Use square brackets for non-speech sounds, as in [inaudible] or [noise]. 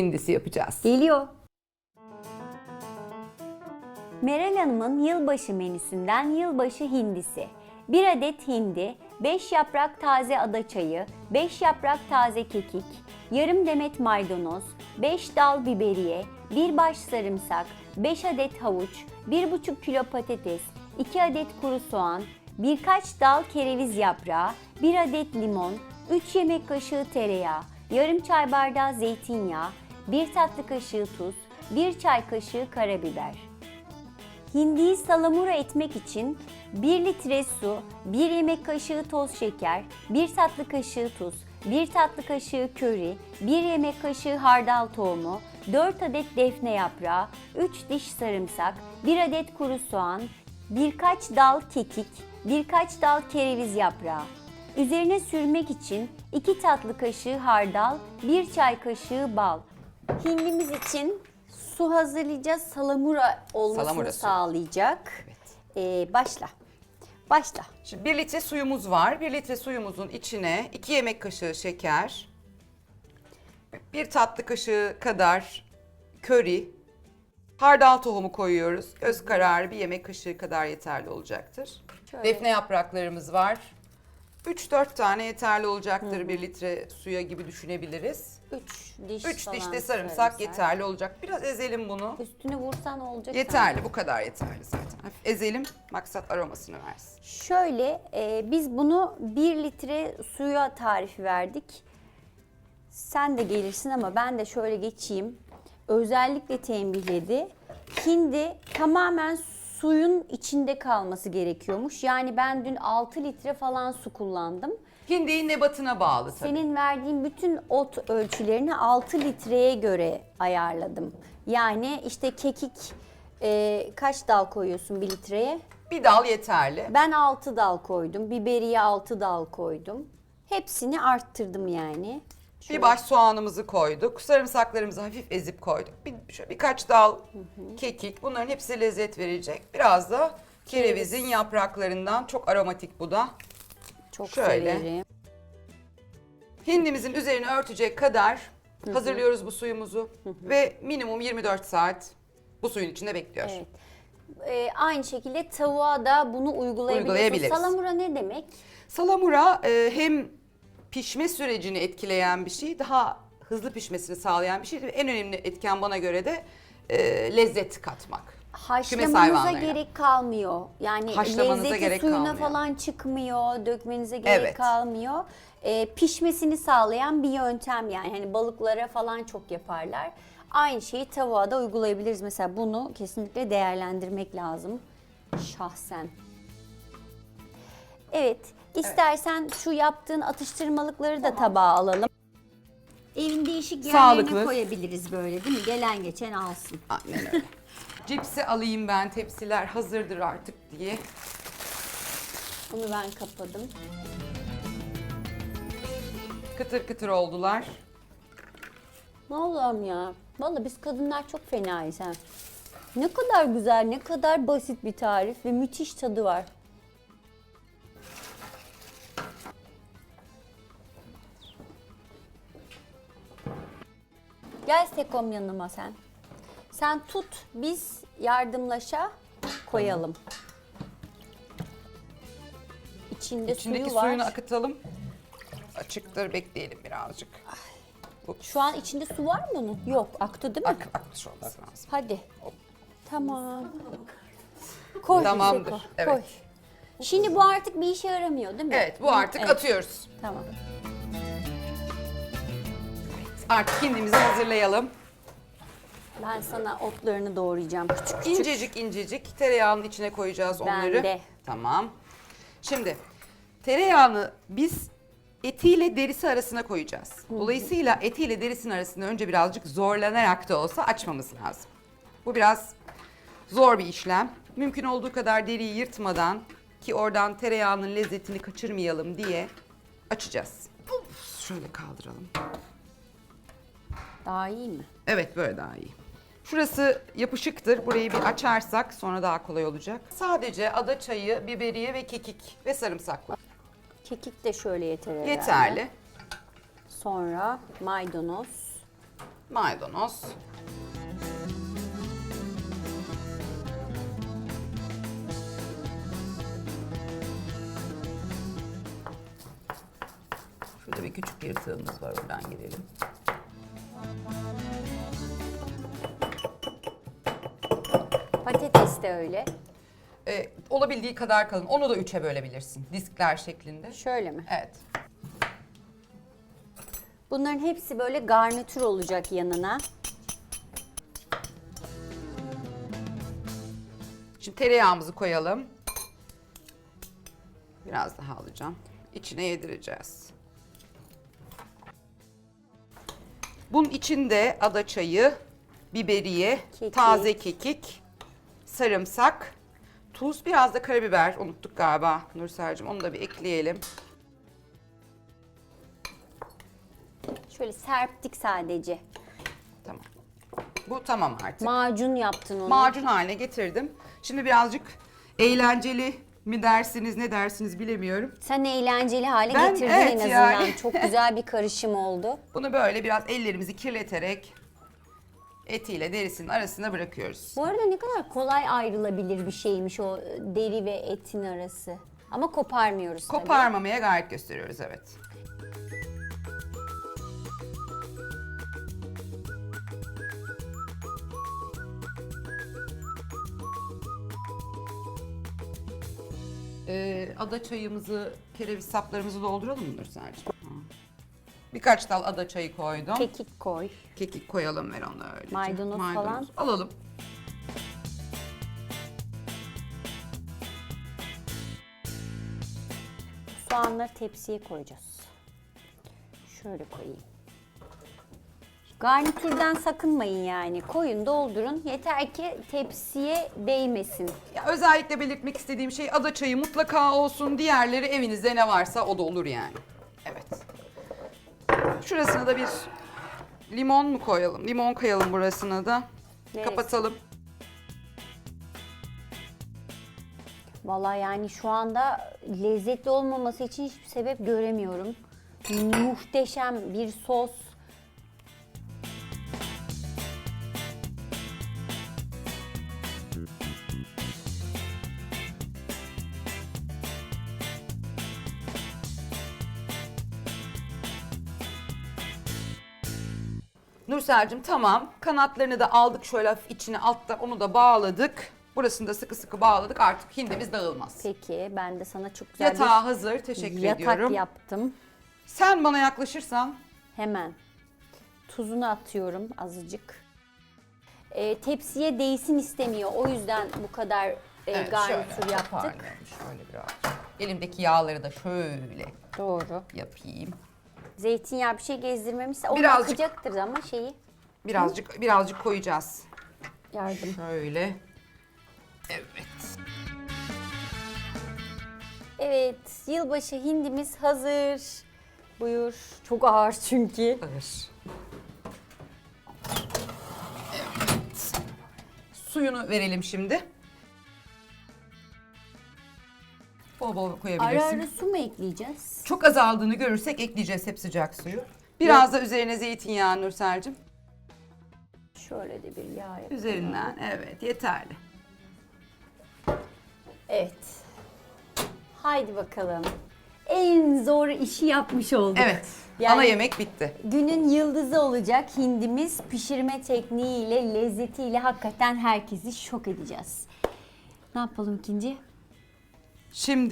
hindisi yapacağız. Geliyor. Meral Hanım'ın yılbaşı menüsünden yılbaşı hindisi. 1 adet hindi, 5 yaprak taze ada çayı, 5 yaprak taze kekik, yarım demet maydanoz, 5 dal biberiye, 1 baş sarımsak, 5 adet havuç, 1,5 kilo patates, 2 adet kuru soğan, birkaç dal kereviz yaprağı, 1 adet limon, 3 yemek kaşığı tereyağı, yarım çay bardağı zeytinyağı, 1 tatlı kaşığı tuz, 1 çay kaşığı karabiber. Hindiyi salamura etmek için 1 litre su, 1 yemek kaşığı toz şeker, 1 tatlı kaşığı tuz, 1 tatlı kaşığı köri, 1 yemek kaşığı hardal tohumu, 4 adet defne yaprağı, 3 diş sarımsak, 1 adet kuru soğan, birkaç dal kekik, birkaç dal kereviz yaprağı. Üzerine sürmek için 2 tatlı kaşığı hardal, 1 çay kaşığı bal. Hindimiz için su hazırlayacağız. Salamura olmasını Salamura sağlayacak. Ee, başla. Başla. Şimdi 1 litre suyumuz var. 1 litre suyumuzun içine 2 yemek kaşığı şeker, 1 tatlı kaşığı kadar köri, hardal tohumu koyuyoruz. Göz kararı bir yemek kaşığı kadar yeterli olacaktır. Şöyle. Defne yapraklarımız var. 3-4 tane yeterli olacaktır 1 litre suya gibi düşünebiliriz. 3 diş 3 falan diş de sarımsak sarımsak. yeterli olacak. Biraz ezelim bunu. Üstüne vursan olacak. Yeterli, bu kadar yeterli zaten. Hafif ezelim, maksat aromasını versin. Şöyle e, biz bunu 1 litre suya tarifi verdik. Sen de gelirsin ama ben de şöyle geçeyim. Özellikle tembihledi. Hindi tamamen suyun içinde kalması gerekiyormuş. Yani ben dün 6 litre falan su kullandım. Hindiyi nebatına bağlı tabii. Senin verdiğin bütün ot ölçülerini 6 litreye göre ayarladım. Yani işte kekik e, kaç dal koyuyorsun 1 litreye? Bir dal yeterli. Ben 6 dal koydum. Biberiye 6 dal koydum. Hepsini arttırdım yani. Bir baş soğanımızı koyduk. Sarımsaklarımızı hafif ezip koyduk. Bir, şöyle birkaç dal kekik. Bunların hepsi lezzet verecek. Biraz da kerevizin yapraklarından çok aromatik bu da. Çok Şöyle. severim. Hindimizin üzerini örtecek kadar hazırlıyoruz bu suyumuzu. Ve minimum 24 saat bu suyun içinde bekliyor. Evet. Ee, aynı şekilde tavuğa da bunu uygulayabiliriz. Uygulayabiliriz. Salamura ne demek? Salamura e, hem pişme sürecini etkileyen bir şey, daha hızlı pişmesini sağlayan bir şey. Ve En önemli etken bana göre de e, lezzet katmak. Haşlamanıza gerek kalmıyor. Yani Haşlamanıza lezzeti gerek suyuna kalmıyor. falan çıkmıyor, dökmenize gerek Evet. kalmıyor. Ee, pişmesini sağlayan bir yöntem yani. Hani balıklara falan çok yaparlar. Aynı şeyi tavuğa da uygulayabiliriz. Mesela bunu kesinlikle değerlendirmek lazım şahsen. Evet, istersen şu yaptığın atıştırmalıkları da tabağa alalım. Evin değişik yerlerine Sağlıklı. koyabiliriz böyle değil mi? Gelen geçen alsın. Aynen öyle. Cipsi alayım ben tepsiler hazırdır artık diye. Bunu ben kapadım. Kıtır kıtır oldular. Ne Allah'ım ya. Vallahi biz kadınlar çok fenayız ha. Ne kadar güzel, ne kadar basit bir tarif ve müthiş tadı var. Gel Sekom yanıma sen. Sen tut, biz yardımlaşa koyalım. İçinde İçindeki suyu var. suyunu akıtalım. Açıktır bekleyelim birazcık. Şu an içinde su var mı bunun? Yok, aktı değil mi? Ak, akmış olması lazım. Hadi. Tamam. Koy. Tamamdır, Seko, evet. Koy. Şimdi bu artık bir işe yaramıyor değil mi? Evet bu artık Evet, atıyoruz. Tamam. Artık hindimizi hazırlayalım. Ben sana otlarını doğrayacağım küçük küçük. İncecik incecik tereyağının içine koyacağız onları. Ben de. Tamam. Şimdi tereyağını biz etiyle derisi arasına koyacağız. Dolayısıyla etiyle derisinin arasında önce birazcık zorlanarak da olsa açmamız lazım. Bu biraz zor bir işlem. Mümkün olduğu kadar deriyi yırtmadan ki oradan tereyağının lezzetini kaçırmayalım diye açacağız. Şöyle kaldıralım. Daha iyi mi? Evet böyle daha iyi. Şurası yapışıktır. Burayı bir açarsak sonra daha kolay olacak. Sadece ada çayı, biberiye ve kekik ve sarımsak var. Kekik de şöyle yeter herhalde. Yeterli. Sonra maydanoz. maydanoz. Şurada bir küçük yırtığımız var, oradan girelim. De öyle. Ee, olabildiği kadar kalın. Onu da üçe bölebilirsin. Diskler şeklinde. Şöyle mi? Evet. Bunların hepsi böyle garnitür olacak yanına. Şimdi tereyağımızı koyalım. Biraz daha alacağım. İçine yedireceğiz. Bunun içinde ada çayı, biberiye, Kekik. taze kekik, sarımsak, tuz, biraz da karabiber unuttuk galiba Nursel'cim. Onu da bir ekleyelim. Şöyle serptik sadece. Tamam. Bu tamam artık. Macun yaptın onu. Macun haline getirdim. Şimdi birazcık eğlenceli mi dersiniz ne dersiniz bilemiyorum. Sen eğlenceli hale Ben- getirdin evet en azından. yani. Çok güzel bir karışım oldu. [laughs] Bunu böyle biraz ellerimizi kirleterek etiyle derisinin arasına bırakıyoruz. Bu arada ne kadar kolay ayrılabilir bir şeymiş o deri ve etin arası. Ama koparmıyoruz tabii. Koparmamaya gayret gösteriyoruz evet. Ee, ada çayımızı, kereviz saplarımızı dolduralım mı Nursel'cim? Birkaç dal ada çayı koydum. Kekik koy. Kekik koyalım ver onu öylece. Maydanoz falan. Alalım. Soğanları tepsiye koyacağız. Şöyle koyayım. Garnitürden sakınmayın yani. Koyun doldurun. Yeter ki tepsiye değmesin. Ya özellikle belirtmek istediğim şey ada çayı mutlaka olsun. Diğerleri evinizde ne varsa o da olur yani. Evet. Şurasına da bir limon mu koyalım? Limon koyalım burasına da. Neresi? Kapatalım. Vallahi yani şu anda lezzetli olmaması için hiçbir sebep göremiyorum. Muhteşem bir sos. Nursel'cim tamam. Kanatlarını da aldık şöyle hafif içine alttan onu da bağladık. Burasını da sıkı sıkı bağladık. Artık hindimiz dağılmaz. Peki ben de sana çok güzel Yatağı hazır. bir Teşekkür yatak ediyorum. yaptım. Sen bana yaklaşırsan Hemen tuzunu atıyorum azıcık. Ee, tepsiye değsin istemiyor. O yüzden bu kadar e, evet, garnitür şöyle yaptık. toparlayalım, Şöyle biraz. Elimdeki yağları da şöyle Doğru. yapayım. Zeytinyağı bir şey gezdirmemişse onu Birazcık. akacaktır ama şeyi Birazcık birazcık koyacağız. yardım. Şöyle. Evet. Evet, yılbaşı hindimiz hazır. Buyur. Çok ağır çünkü. Ağır. Evet. Suyunu verelim şimdi. Bol bol koyabilirsin. Ara ara su mu ekleyeceğiz? Çok azaldığını görürsek ekleyeceğiz hep sıcak suyu. Biraz da üzerine zeytinyağı Nursel'cim. Şöyle de bir yağ yapalım. Üzerinden evet yeterli. Evet. Haydi bakalım. En zor işi yapmış olduk. Evet. Yani- Ana yemek bitti. Günün yıldızı olacak hindimiz pişirme tekniğiyle, lezzetiyle hakikaten herkesi şok edeceğiz. Ne yapalım ikinci? Şimdi